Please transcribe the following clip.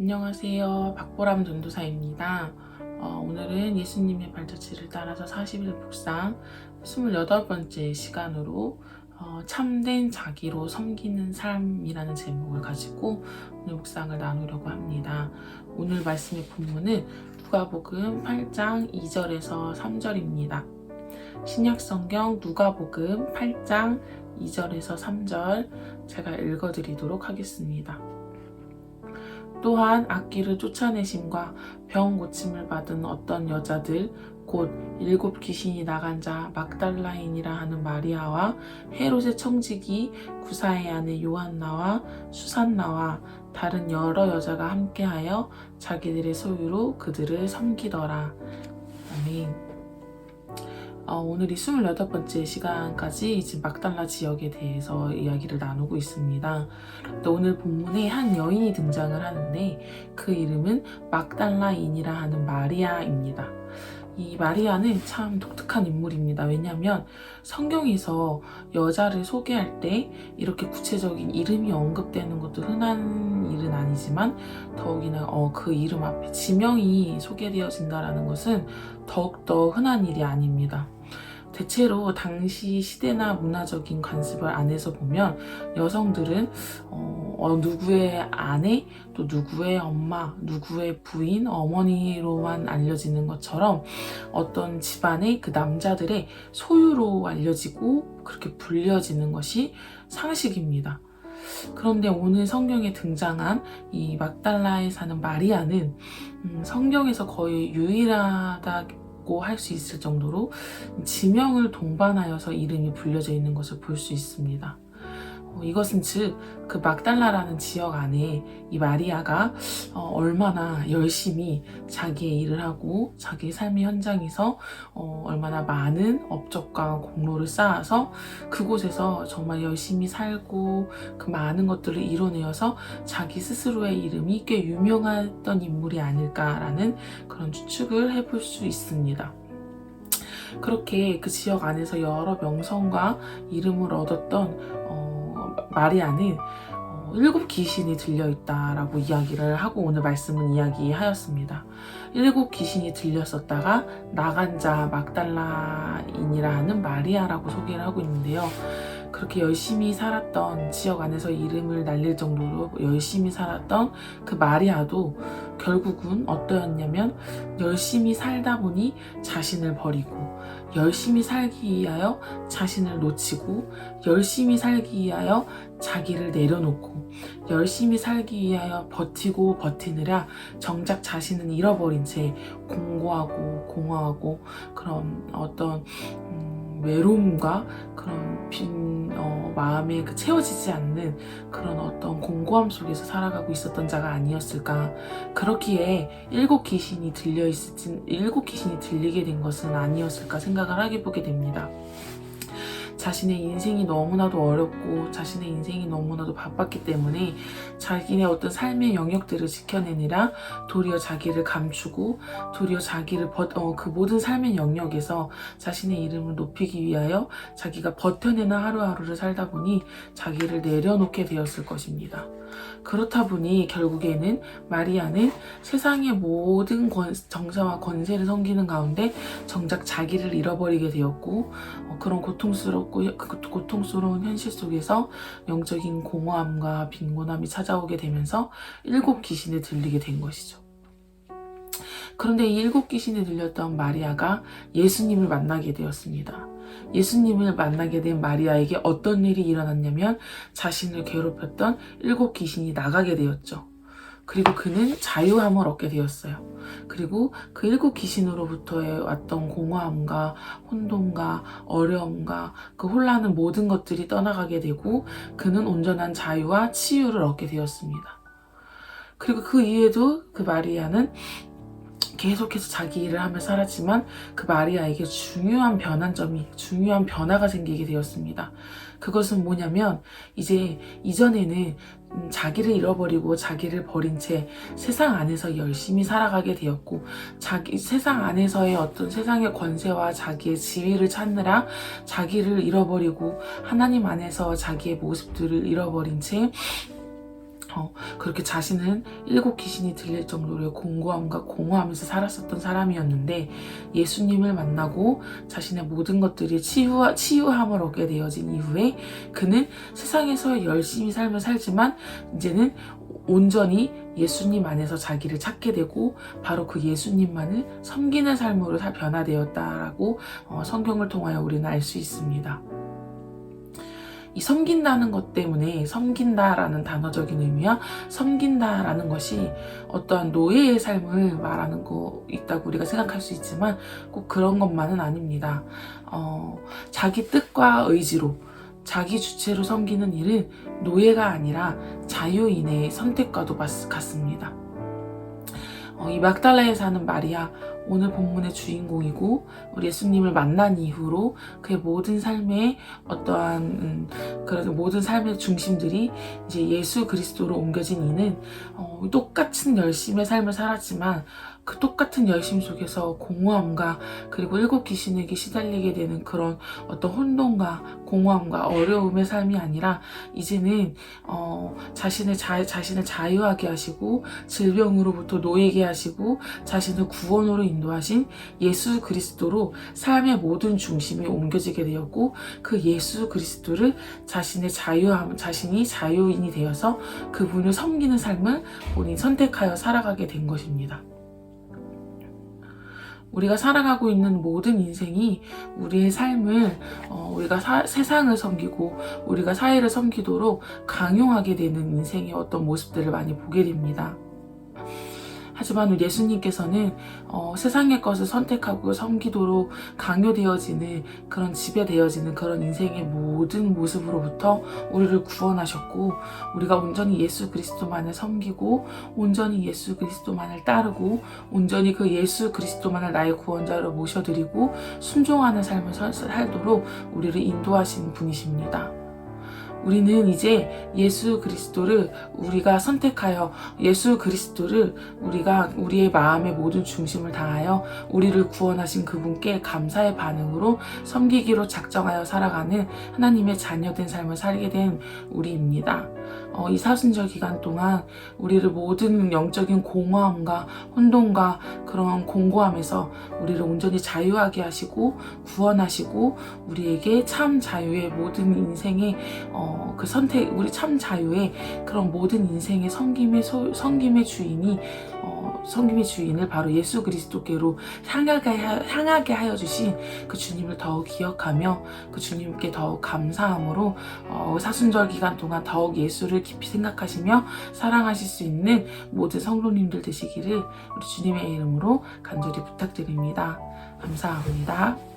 안녕하세요. 박보람 전도사입니다. 어, 오늘은 예수님의 발자취를 따라서 40일 묵상 28번째 시간으로 어, 참된 자기로 섬기는 삶이라는 제목을 가지고 오늘 묵상을 나누려고 합니다. 오늘 말씀의 본문은 누가복음 8장 2절에서 3절입니다. 신약성경 누가복음 8장 2절에서 3절 제가 읽어드리도록 하겠습니다. 또한 악기를 쫓아내심과 병 고침을 받은 어떤 여자들 곧 일곱 귀신이 나간 자 막달라인이라 하는 마리아와 헤롯의 청지기 구사의 아내 요한나와 수산나와 다른 여러 여자가 함께하여 자기들의 소유로 그들을 섬기더라. 아멘. 어, 오늘이 28번째 시간까지 이제 막달라 지역에 대해서 이야기를 나누고 있습니다. 또 오늘 본문에 한 여인이 등장을 하는데 그 이름은 막달라인이라 하는 마리아입니다. 이 마리아는 참 독특한 인물입니다. 왜냐하면 성경에서 여자를 소개할 때 이렇게 구체적인 이름이 언급되는 것도 흔한 일은 아니지만 더욱이나 어, 그 이름 앞에 지명이 소개되어진다는 것은 더욱더 흔한 일이 아닙니다. 대체로 당시 시대나 문화적인 관습을 안에서 보면 여성들은 어, 어, 누구의 아내, 또 누구의 엄마, 누구의 부인, 어머니로만 알려지는 것처럼 어떤 집안의 그 남자들의 소유로 알려지고 그렇게 불려지는 것이 상식입니다. 그런데 오늘 성경에 등장한 이 막달라에 사는 마리아는 음, 성경에서 거의 유일하다 할 수 있을 정도로 지명을 동반하여서 이름이 불려져 있는 것을 볼 수 있습니다. 어, 이것은 즉 그 막달라라는 지역 안에 이 마리아가 어, 얼마나 열심히 자기의 일을 하고 자기의 삶의 현장에서 어, 얼마나 많은 업적과 공로를 쌓아서 그곳에서 정말 열심히 살고 그 많은 것들을 이뤄내어서 자기 스스로의 이름이 꽤 유명했던 인물이 아닐까라는 그런 추측을 해볼 수 있습니다. 그렇게 그 지역 안에서 여러 명성과 이름을 얻었던 어, 마리아는 어, 일곱 귀신이 들려있다라고 이야기를 하고 오늘 말씀은 이야기하였습니다. 일곱 귀신이 들렸었다가 나간 자 막달라인이라 하는 마리아라고 소개를 하고 있는데요. 그렇게 열심히 살았던 지역 안에서 이름을 날릴 정도로 열심히 살았던 그 마리아도 결국은 어떠했냐면 열심히 살다 보니 자신을 버리고 열심히 살기 위하여 자신을 놓치고 열심히 살기 위하여 자기를 내려놓고 열심히 살기 위하여 버티고 버티느라 정작 자신은 잃어버린 채 공고하고 공허하고 그런 어떤 음, 외로움과 그런 빈 어, 마음에 그 채워지지 않는 그런 어떤 공고함 속에서 살아가고 있었던 자가 아니었을까 그렇기에 일곱 귀신이 들려 있을진 일곱 귀신이 들리게 된 것은 아니었을까 생각을 하게 보게 됩니다. 자신의 인생이 너무나도 어렵고 자신의 인생이 너무나도 바빴기 때문에 자기네 어떤 삶의 영역들을 지켜내느라 도리어 자기를 감추고 도리어 자기를 버, 어, 그 모든 삶의 영역에서 자신의 이름을 높이기 위하여 자기가 버텨내는 하루하루를 살다 보니 자기를 내려놓게 되었을 것입니다. 그렇다 보니 결국에는 마리아는 세상의 모든 권, 정사와 권세를 섬기는 가운데 정작 자기를 잃어버리게 되었고 어, 그런 고통스럽 고그 고통스러운 현실 속에서 영적인 공허함과 빈곤함이 찾아오게 되면서 일곱 귀신에 들리게 된 것이죠. 그런데 이 일곱 귀신에 들렸던 마리아가 예수님을 만나게 되었습니다. 예수님을 만나게 된 마리아에게 어떤 일이 일어났냐면 자신을 괴롭혔던 일곱 귀신이 나가게 되었죠. 그리고 그는 자유함을 얻게 되었어요. 그리고 그 일곱 귀신으로부터의 왔던 공허함과 혼돈과 어려움과 그 혼란은 모든 것들이 떠나가게 되고 그는 온전한 자유와 치유를 얻게 되었습니다. 그리고 그 이후에도 그 마리아는 계속해서 자기 일을 하며 살았지만 그 마리아에게 중요한 변환점이 중요한 변화가 생기게 되었습니다. 그것은 뭐냐면 이제 이전에는 음, 자기를 잃어버리고 자기를 버린 채 세상 안에서 열심히 살아가게 되었고 자기 세상 안에서의 어떤 세상의 권세와 자기의 지위를 찾느라 자기를 잃어버리고 하나님 안에서 자기의 모습들을 잃어버린 채 어, 그렇게 자신은 일곱 귀신이 들릴 정도로 공고함과 공허하면서 살았었던 사람이었는데 예수님을 만나고 자신의 모든 것들이 치유, 치유함을 얻게 되어진 이후에 그는 세상에서 열심히 삶을 살지만 이제는 온전히 예수님 안에서 자기를 찾게 되고 바로 그 예수님만을 섬기는 삶으로 살- 변화되었다라고 어, 성경을 통하여 우리는 알 수 있습니다. 이 섬긴다는 것 때문에 섬긴다라는 단어적인 의미와 섬긴다라는 것이 어떠한 노예의 삶을 말하는 거 있다고 우리가 생각할 수 있지만 꼭 그런 것만은 아닙니다. 어, 자기 뜻과 의지로 자기 주체로 섬기는 일은 노예가 아니라 자유인의 선택과도 맞- 같습니다. 어, 이 막달라에 사는 마리아 오늘 본문의 주인공이고 우리 예수님을 만난 이후로 그의 모든 삶의 어떠한 음, 그런 모든 삶의 중심들이 이제 예수 그리스도로 옮겨진 이는 어, 똑같은 열심의 삶을 살았지만 그 똑같은 열심 속에서 공허함과 그리고 일곱 귀신에게 시달리게 되는 그런 어떤 혼돈과 공허함과 어려움의 삶이 아니라 이제는 어, 자신을 자, 자신을 자유하게 하시고 질병으로부터 놓이게 하시고 자신을 구원으로 인 도하신 예수 그리스도로 삶의 모든 중심이 옮겨지게 되었고 그 예수 그리스도를 자신의 자유함, 자신이 자유인이 되어서 그분을 섬기는 삶을 본인 선택하여 살아가게 된 것입니다. 우리가 살아가고 있는 모든 인생이 우리의 삶을 어, 우리가 사- 세상을 섬기고 우리가 사회를 섬기도록 강요하게 되는 인생의 어떤 모습들을 많이 보게 됩니다. 하지만 예수님께서는 어, 세상의 것을 선택하고 섬기도록 강요되어지는 그런 지배되어지는 그런 인생의 모든 모습으로부터 우리를 구원하셨고 우리가 온전히 예수 그리스도만을 섬기고 온전히 예수 그리스도만을 따르고 온전히 그 예수 그리스도만을 나의 구원자로 모셔드리고 순종하는 삶을 살- 살도록 우리를 인도하시는 분이십니다. 우리는 이제 예수 그리스도를 우리가 선택하여 예수 그리스도를 우리가 우리의 마음의 모든 중심을 다하여 우리를 구원하신 그분께 감사의 반응으로 섬기기로 작정하여 살아가는 하나님의 자녀된 삶을 살게 된 우리입니다. 어, 이 사순절 기간 동안 우리를 모든 영적인 공허함과 혼돈과 그런 공고함에서 우리를 온전히 자유하게 하시고 구원하시고 우리에게 참 자유의 모든 인생의 어, 그 선택, 우리 참 자유의 그런 모든 인생의 섬김의 소, 섬김의 주인이 어, 섬김의 주인을 바로 예수 그리스도께로 향하게, 하- 향하게 하여 주신 그 주님을 더욱 기억하며 그 주님께 더욱 감사함으로 어, 사순절 기간 동안 더욱 예수를 깊이 생각하시며 사랑하실 수 있는 모든 성도님들 되시기를 우리 주님의 이름으로 간절히 부탁드립니다. 감사합니다.